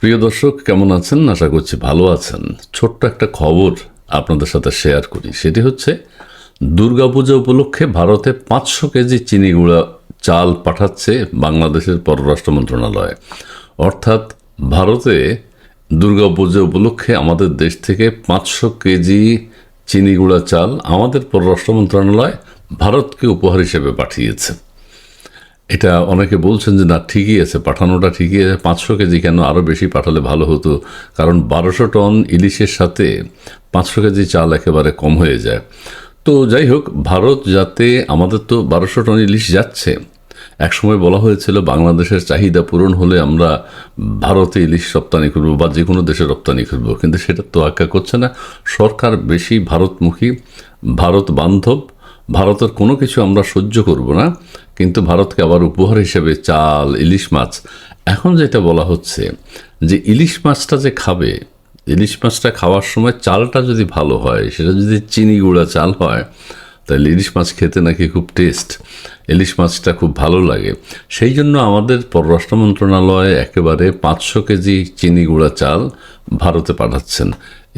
প্রিয় দর্শক, কেমন আছেন? আশা করছি ভালো আছেন। ছোট্ট একটা খবর আপনাদের সাথে শেয়ার করি। সেটি হচ্ছে, দুর্গাপূজা উপলক্ষে ভারতে পাঁচশো কেজি চিনি গুঁড়া চাল পাঠাচ্ছে বাংলাদেশের পররাষ্ট্র মন্ত্রণালয়। অর্থাৎ ভারতে দুর্গাপূজা উপলক্ষে আমাদের দেশ থেকে পাঁচশো কেজি চিনি গুঁড়া চাল আমাদের পররাষ্ট্র মন্ত্রণালয় ভারতকে উপহার হিসেবে পাঠিয়েছে। এটা অনেকে বলছেন যে, না, ঠিকই আছে, পাঠানোটা ঠিকই আছে। পাঁচশো কেজি কেন আরও বেশি পাঠালে ভালো হতো? কারণ বারোশো টন ইলিশের সাথে পাঁচশো কেজি চাল একেবারে কম হয়ে যায়। তো যাই হোক, ভারত যাতে আমাদের তো বারোশো টন ইলিশ যাচ্ছে, একসময় বলা হয়েছিল বাংলাদেশের চাহিদা পূরণ হলে আমরা ভারতে ইলিশ রপ্তানি করব বা যে কোনো দেশে রপ্তানি করব। কিন্তু সেটা তো আজ্ঞা করছে না। সরকার বেশি ভারতমুখী, ভারত বান্ধব ভারতের কোনো কিছু আমরা সহ্য করব না, কিন্তু ভারতকে আবার উপহার হিসেবে চাল, ইলিশ মাছ, এখন যেটা বলা হচ্ছে যে ইলিশ মাছটা যে খাবে, ইলিশ মাছটা খাওয়ার সময় চালটা যদি ভালো হয়, সেটা যদি চিনি গুঁড়া চাল হয় তাহলে ইলিশ মাছ খেতে নাকি খুব টেস্ট ইলিশ মাছটা খুব ভালো লাগে। সেই জন্য আমাদের পররাষ্ট্র মন্ত্রণালয় একেবারে পাঁচশো কেজি চিনি গুঁড়া চাল ভারতে পাঠাচ্ছেন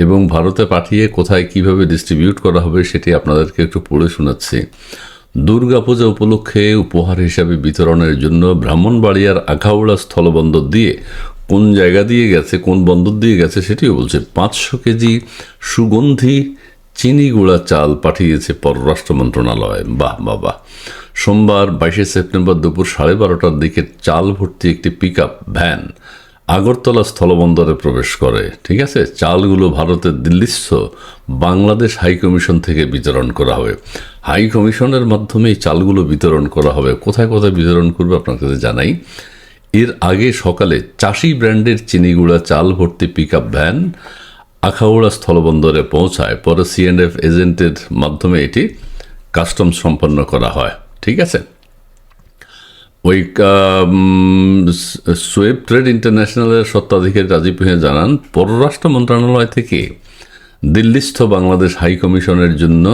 এবং ভারতে পাঠিয়ে কোথায় কীভাবে ডিস্ট্রিবিউট করা হবে সেটি আপনাদেরকে একটু পড়ে শোনাচ্ছি। দুর্গাপূজা উপলক্ষে উপহার হিসাবে বিতরণের জন্য ব্রাহ্মণবাড়িয়ার আখাউড়া স্থলবন্দর দিয়ে কোন জায়গা দিয়ে গেছে, কোন বন্দর দিয়ে গেছে সেটিও বলছে। পাঁচশো কেজি সুগন্ধি চিনি গুঁড়া চাল পাঠিয়েছে পররাষ্ট্র মন্ত্রণালয়। বাহ বাবা সোমবার বাইশে সেপ্টেম্বর দুপুর সাড়ে বারোটার দিকে চাল ভর্তি একটি পিক ভ্যান আগরতলা স্থলবন্দরে প্রবেশ করে। ঠিক আছে? চালগুলো ভারতের দিল্লিস্থ বাংলাদেশ হাই কমিশন থেকে বিতরণ করা হবে। হাই কমিশনের মাধ্যমে এই চালগুলো বিতরণ করা হবে। কোথায় কোথায় বিতরণ করবে আপনার কাছে জানাই। এর আগে সকালে চাষি ব্র্যান্ডের চিনিগুড়া চাল ভর্তি পিক ভ্যান আখাউড়া স্থলবন্দরে পৌঁছায় পরে সিএনএফ এজেন্টের মাধ্যমে এটি কাস্টম সম্পন্ন করা হয়। ঠিক আছে? ওই সোয়েব ট্রেড ইন্টারন্যাশনালের সত্ত্বাধিকারী রাজীব ভূঁইয়া জানান, পররাষ্ট্র মন্ত্রণালয় থেকে দিল্লিস্থ বাংলাদেশ হাই কমিশনের জন্য,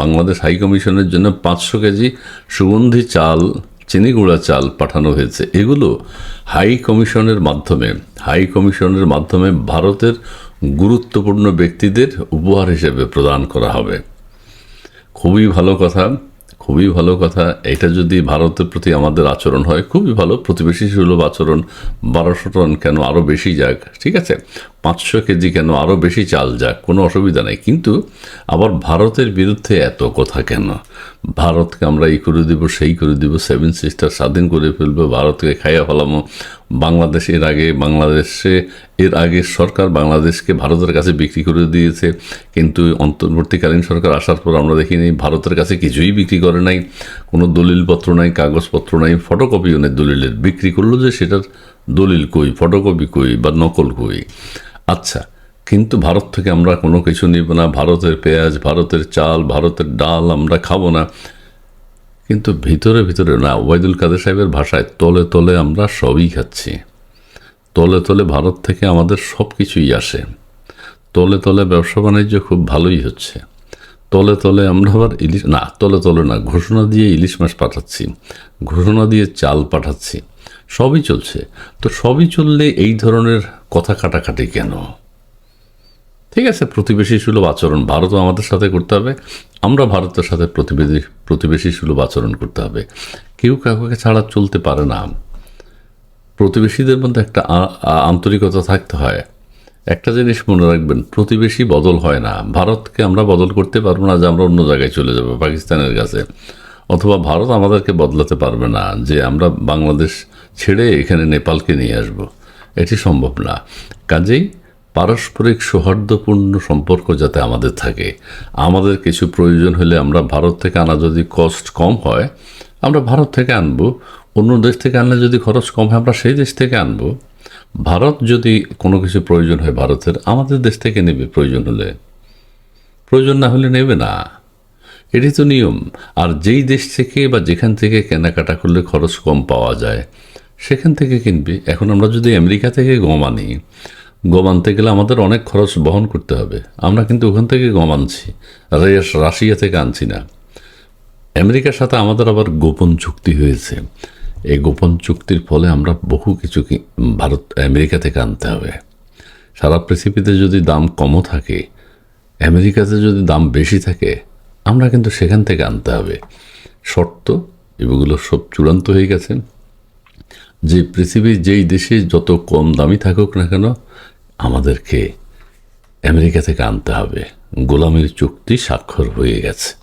বাংলাদেশ হাই কমিশনের জন্য পাঁচশো কেজি সুগন্ধি চাল, চিনি গুঁড়া চাল পাঠানো হয়েছে। এগুলো হাই কমিশনের মাধ্যমে, হাই কমিশনের মাধ্যমে ভারতের গুরুত্বপূর্ণ ব্যক্তিদের উপহার হিসেবে প্রদান করা হবে। খুবই ভালো কথা, খুবই ভালো কথা। এটা যদি ভারতের প্রতি আমাদের আচরণ হয়, খুবই ভালো। প্রতিবেশী সুলভ আচরণ বারোশো টন কেন আরও বেশি যাক, ঠিক আছে? পাঁচশো কেজি কেন? আরও বেশি চাল যাক, কোনো অসুবিধা নেই। কিন্তু আবার ভারতের বিরুদ্ধে এত কথা কেন? ভারতকে আমরা এই করে দিব, সেই করে দিব, সেভেন সিস্টার স্বাধীন করে ফেলব, ভারতকে খাইয়া ফেলামো। বাংলাদেশ এর আগে, বাংলাদেশে, এর আগে সরকার বাংলাদেশকে ভারতের কাছে বিক্রি করে দিয়েছে। কিন্তু অন্তর্বর্তীকালীন সরকার আসার পর আমরা দেখিনি, ভারতের কাছে কিছুই বিক্রি করে নাই। কোনো দলিলপত্র নাই, কাগজপত্র নাই, ফটোকপিও নেই দলিলের। বিক্রি করল যে সেটার দলিল কই, ফটোকপি কই বা নকল কই? আচ্ছা কিন্তু ভারত থেকে আমরা কোনো কিছু নিব না, ভারতের পেঁয়াজ, ভারতের চাল, ভারতের ডাল আমরা খাব না। কিন্তু ভিতরে ভিতরে, না, ওবায়দুল কাদের সাহেবের ভাষায় তলে তলে আমরা সবই খাচ্ছি। তলে তলে ভারত থেকে আমাদের সব কিছুই আসে। তলে তলে ব্যবসা বাণিজ্য খুব ভালোই হচ্ছে। তলে তলে আমরা আবার ইলিশ, না, তলে তলে না, ঘোষণা দিয়ে ইলিশ মাছ পাঠাচ্ছি। ঘোষণা দিয়ে চাল পাঠাচ্ছি। সবই চলছে। তো সবই চললে এই ধরনের কথা কাটাকাটি কেন? ঠিক আছে, প্রতিবেশী সুলভ আচরণ ভারতও আমাদের সাথে করতে হবে, আমরা ভারতের সাথে প্রতিবেশী প্রতিবেশী সুলভ আচরণ করতে হবে। কেউ কাউকে ছাড়া চলতে পারে না। প্রতিবেশীদের মধ্যে একটা আন্তরিকতা থাকতে হয়। একটা জিনিস মনে রাখবেন, প্রতিবেশী বদল হয় না। ভারতকে আমরা বদল করতে পারব না যে আমরা অন্য জায়গায় চলে যাব, পাকিস্তানের কাছে। অথবা ভারত আমাদেরকে বদলাতে পারবে না যে আমরা বাংলাদেশ ছেড়ে এখানে নেপালকে নিয়ে আসব। এটি সম্ভব না। কাজেই পারস্পরিক সৌহার্দ্যপূর্ণ সম্পর্ক যাতে আমাদের থাকে, আমাদের কিছু প্রয়োজন হলে আমরা ভারত থেকে আনা যদি কস্ট কম হয়, আমরা ভারত থেকে আনব। অন্য দেশ থেকে আনলে যদি খরচ কম হয়, আমরা সেই দেশ থেকে আনব। ভারত যদি কোনো কিছু প্রয়োজন হয় ভারতের, আমাদের দেশ থেকে নেবে প্রয়োজন হলে। প্রয়োজন না হলে নেবে না। এটি তো নিয়ম। আর যেই দেশ থেকে বা যেখান থেকে কেনাকাটা করলে খরচ কম পাওয়া যায়, সেখান থেকে কিনবে। এখন আমরা যদি আমেরিকা থেকে গম আনি, গম আনতে গেলে আমাদের অনেক খরচ বহন করতে হবে। আমরা কিন্তু ওখান থেকে গম আনছি রেস রাশিয়া থেকে আনছি না। আমেরিকার সাথে আমাদের আবার গোপন চুক্তি হয়েছে। এই গোপন চুক্তির ফলে আমরা বহু কিছু ভারত, আমেরিকা থেকে আনতে হবে। সারা পৃথিবীতে যদি দাম কমও থাকে, আমেরিকাতে যদি দাম বেশি থাকে আমরা কিন্তু সেখান থেকে আনতে হবে। শর্ত, এগুলো সব চূড়ান্ত হয়ে গেছে। যে পৃথিবীর যেই দেশে যত কম দামি থাকুক না কেন, আমাদেরকে আমেরিকা থেকে আনতে হবে। গোলামের চুক্তি স্বাক্ষর হয়ে গেছে।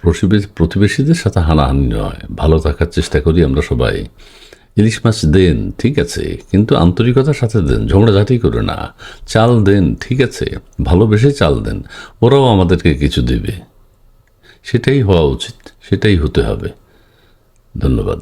প্রতিবেশী, প্রতিবেশীদের সাথে হানাহানি নয়। ভালো থাকার চেষ্টা করি আমরা সবাই। ইলিশ মাছ দেন, ঠিক আছে, কিন্তু আন্তরিকতার সাথে দেন, ঝগড়াঝাটি করে না। চাল দেন, ঠিক আছে, ভালোবেসে চাল দেন, ওরাও আমাদেরকে কিছু দেবে। সেটাই হওয়া উচিত, সেটাই হতে হবে। ধন্যবাদ।